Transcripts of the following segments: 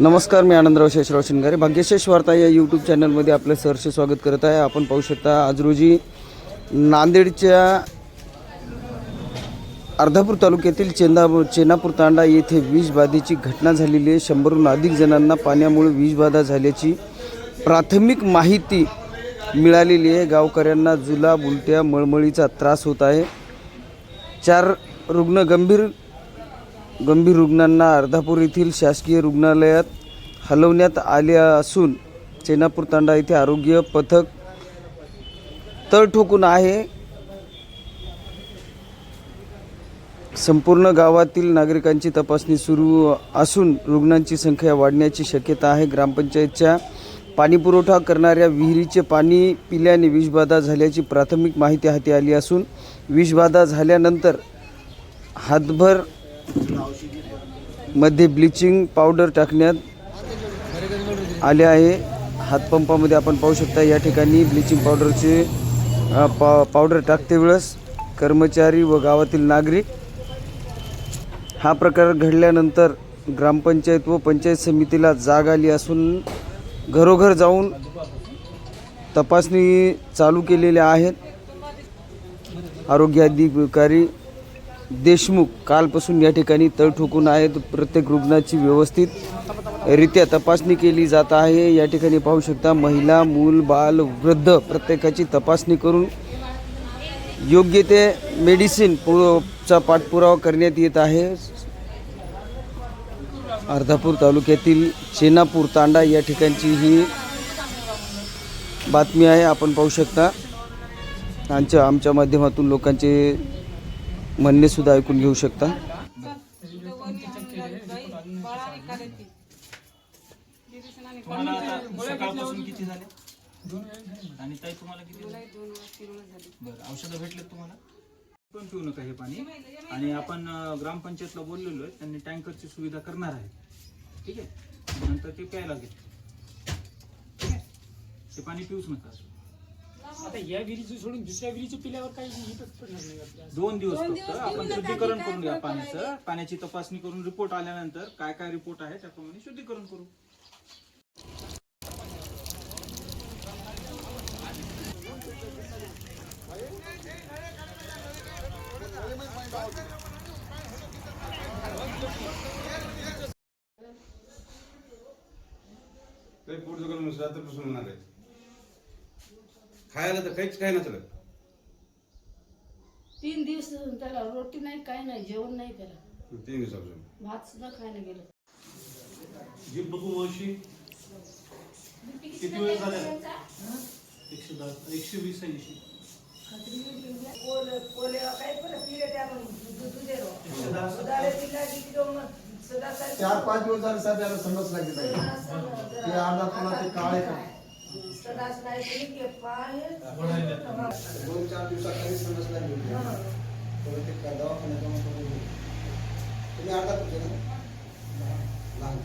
नमस्कार मी आनंदराव शेषराव शिंगारे. भाग्यशेष वार्ता या यूट्यूब चॅनलमध्ये आपलं सहर्ष स्वागत करत आहे. आपण पाहू शकता आज रोजी नांदेडच्या अर्धापूर तालुक्यातील चेंदा चेनापूर तांडा येथे वीजबाधेची घटना झालेली आहे. शंभरहून अधिक जणांना पाण्यामुळे वीजबाधा झाल्याची प्राथमिक माहिती मिळालेली आहे. गावकऱ्यांना जुलाब उलट्या मळमळीचा त्रास होत आहे. चार रुग्ण गंभीर गंभीर रुग्णांना अर्धापूर येथील शासकीय रुग्णालयात हलवण्यात आले असून चेनापूर तांडा येथे आरोग्य पथक तळ ठोकून आहे. संपूर्ण गावातील नागरिकांची तपासणी सुरू असून रुग्णांची संख्या वाढण्याची शक्यता आहे. ग्रामपंचायतच्या पाणीपुरवठा करणाऱ्या विहिरीचे पाणी पिल्याने विषबाधा झाल्याची प्राथमिक माहिती हाती आली असून विषबाधा झाल्यानंतर हातभर मध्ये ब्लिचिंग पावडर टाकण्यात आले आहे. हातपंपामध्ये आपण पाहू शकता या ठिकाणी ब्लिचिंग पावडरचे पा पावडर टाकते वेळेस कर्मचारी व गावातील नागरिक. हा प्रकार घडल्यानंतर ग्रामपंचायत व पंचायत समितीला जाग आली असून घरोघर जाऊन तपासणी चालू केलेल्या आहेत. आरोग्य अधिकारी देशमुख कालपासून या ठिकाणी तळ ठोकून आहेत. प्रत्येक रुग्णाची व्यवस्थित रित्या तपासणी केली जात आहे. या ठिकाणी पाहू शकता महिला मूल बाल वृद्ध प्रत्येकाची तपासणी करून योग्य ते मेडिसिन चा पाठपुरावा करण्यात येत आहे. अर्धापूर तालुक्यातील चेनापूर तांडा या ठिकाणची ही बातमी आहे. आपण पाहू शकता. आमच्या आमच्या माध्यमातून लोकांचे म्हणणे सुद्धा ऐकून घेऊ शकता. तुम्हाला आता किती झाले? आणि ताई तुम्हाला किती बरं औषधं भेटलेत तुम्हाला? पण पिऊ नका हे पाणी? आणि आपण ग्रामपंचायतला बोललेलो आहे त्यांनी टँकरची सुविधा करणार आहे. ठीक आहे? नंतर ते प्यायला घेत ठीक आहे? ते पाणी पिऊच नका. आता या विहिरीचं सोडून दुसऱ्या विहिरीचं पिल्यावर काही इफेक्ट पडणार नाही आपल्याला दोन दिवस फक्त. आपण शुद्धीकरण करून घ्या पाण्याचं. पाण्याची तपासणी करून रिपोर्ट आल्यानंतर काय काय रिपोर्ट आहे त्याप्रमाणे शुद्धीकरण करू. काही पोट दुकान नसलं रात्रीपासून होणार आहे खायला तर काहीच काय नसलं. तीन दिवस त्याला रोटी नाही काय नाही जेवण नाही त्याला. तीन दिवसापासून. भात सुद्धा खायला गेलं. जी बघू मावशी. किती वेळ झाला? एकशे दहा एकशे वीस ऐंशी चार पाच दिवस झाले साहेब याला समज लागली पाहिजे ते अर्धा पुन्हा ते काळे दोन चार दिवसात काही समजला लागली ते दवाखान्यात तुम्ही आता तुझे ना लहान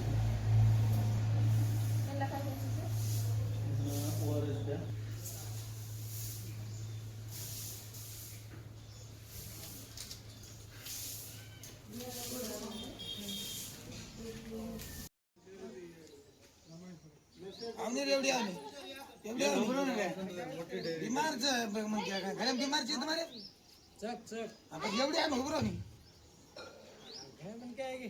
आमने आम्ही बिमार घरा बिमारची तुम्हाला चक चक. आपण एवढी आम्ही उभं राहून पण काय आहे की?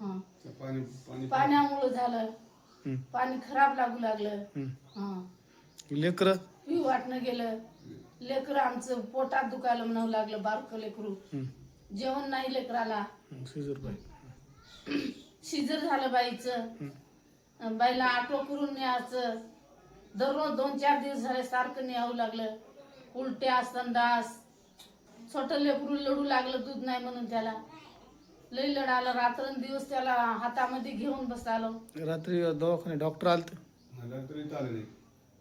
पाणी पाणी पाण्यामुळं झालं. पाणी खराब लागू लागलं. हं. हा. लेकरं? पिऊ वाटणं गेलं. लेकरं आमचं पोटात दुखायला म्हणावं लागलं बारकं लेकरू. जेवण नाही लेकराला. शिजर झालं बाईचं. बाईला आटो करून न्यायचं. दररोज दोन चार दिवस झाले सारखं न्यावं लागलं. उलट्या संडास. छोटं लेकरू लढू लागलं दूध नाही म्हणून त्याला. लई लढालं रात्रंदिवस त्याला हातामध्ये घेऊन बसालो रात्री दवाखाने डॉक्टर आलते. मला तरी चालेल नाही.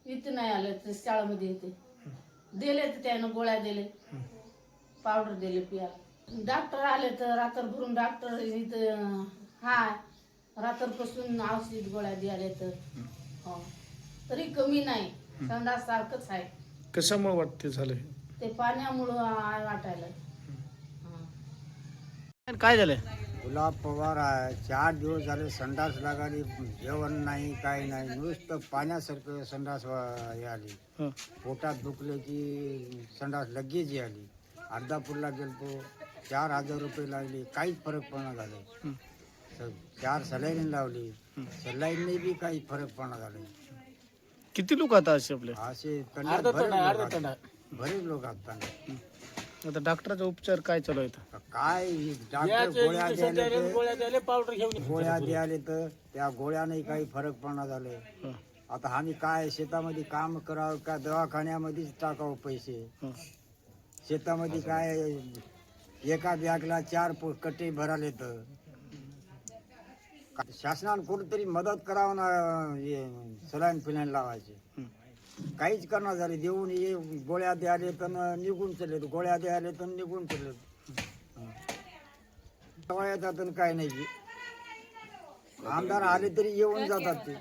इथं नाही आलं ते शाळेमध्ये येते. दिले तर त्यानं गोळ्या दिले. पावडर दिले पियाला. डॉक्टर आले तर रात्र भरून डॉक्टर इथं हाय रात्रपासून औषध गोळ्या द्याले तर हो. तरी कमी नाही. संडास सारखंच आहे. कशामुळे वाटते झालं? ते पाण्यामुळं वाटायला. काय झालंय? गुलाब पवार आहे. चार दिवस झाले संडास लागाली. जेवण नाही काही नाही. नुसतं पाण्यासारखं संडास वा- हे आली. हं. पोटात दुखले की संडास लगेच ही आली. अर्धापूरला गेलतो. चार हजार रुपये लागले. काहीच फरक पडणार झाले. चार सलाईन लावली. सलाईनने बी काही फरक पडणार झाले. किती लोक आता असे आपले? असे बरेच लोक आहेत. बरेच लोक आहेत आता डॉक्टरचा उपचार काय चालू आहे इथं? काय डॉक्टर गोळ्या द्यायला ते- गोळ्या द्यायला तर त्या गोळ्याने काही फरक पडणार झाले हं. आता आम्ही काय शेतामध्ये काम करावं का दवाखान्यामध्येच टाकावं पैसे हं. शेतामध्ये काय एका बॅगला चार पो- कट्टे भराले तर शासनानं कुठेतरी मदत करावं ना हे सलाईन फिलाईन लावायचे हं. काहीच करणार झाले देऊन ये गोळ्या द्याले तर निघून चालले गोळ्या द्यायले तर निघून चालले जातात काय नाही. आमदार आले तरी येऊन जातात ते.